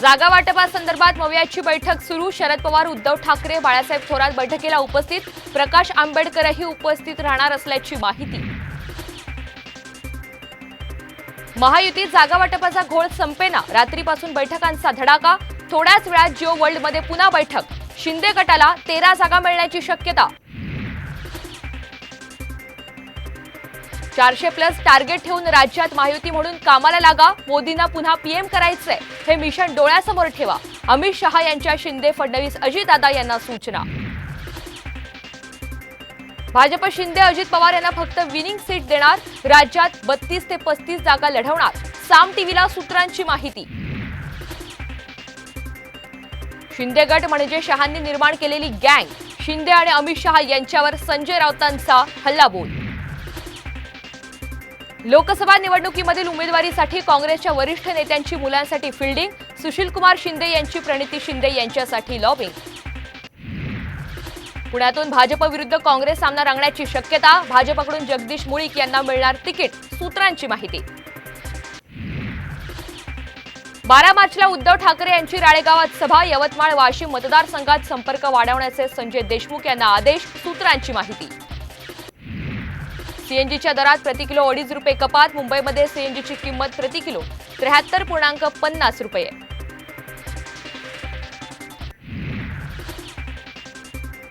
जागा वाटपासंदर्भात मवियाची बैठक सुरू. शरद पवार उद्धव ठाकरे बाळासाहेब थोरात बैठकीला उपस्थित. प्रकाश आंबेडकरही उपस्थित राहणार असल्याची माहिती. महायुतीत जागा वाटपाचा घोळ संपेना. रात्रीपासून बैठकांचा धडाका. थोड्याच वेळात जिओ वर्ल्डमध्ये पुन्हा बैठक. शिंदे गटाला तेरा जागा मिळण्याची शक्यता. चारशे प्लस टार्गेट ठेवून राज्यात महायुती म्हणून कामाला लागा. मोदींना पुन्हा पीएम करायचंय. हे मिशन डोळ्यासमोर ठेवा. अमित शहा यांच्या शिंदे फडणवीस अजितदादा यांना सूचना. भाजप शिंदे अजित पवार यांना फक्त विनिंग सीट देणार. राज्यात बत्तीस ते पस्तीस जागा लढवणार. साम टीव्हीला सूत्रांची माहिती. शिंदे गट म्हणजे शहांनी निर्माण केलेली गँग. शिंदे आणि अमित शहा यांच्यावर संजय राऊतांचा हल्लाबोल. लोकसभा निवडणुकीमधील उमेदवारीसाठी काँग्रेसच्या वरिष्ठ नेत्यांची मुलांसाठी फिल्डिंग सुशील कुमार शिंदे यांची प्रणिती शिंदे यांच्यासाठी लॉबिंग. पुण्यातून भाजप विरुद्ध काँग्रेस सामना रंगण्याची शक्यता भाजपकडून जगदीश मुळीक यांना मिळणार तिकीट सूत्रांची माहिती. बारा मार्चला उद्धव ठाकरे यांची राळेगावात सभा यवतमाळ वाशिम मतदारसंघात संपर्क वाढवण्याचे संजय देशमुख यांना आदेश सूत्रांची माहिती. सीएनजीच्या दरात प्रति किलो अडीच रुपये कपात. मुंबईमध्ये सीएनजीची किंमत प्रति किलो त्र्याहत्तर पूर्णांक पन्नास रुपये.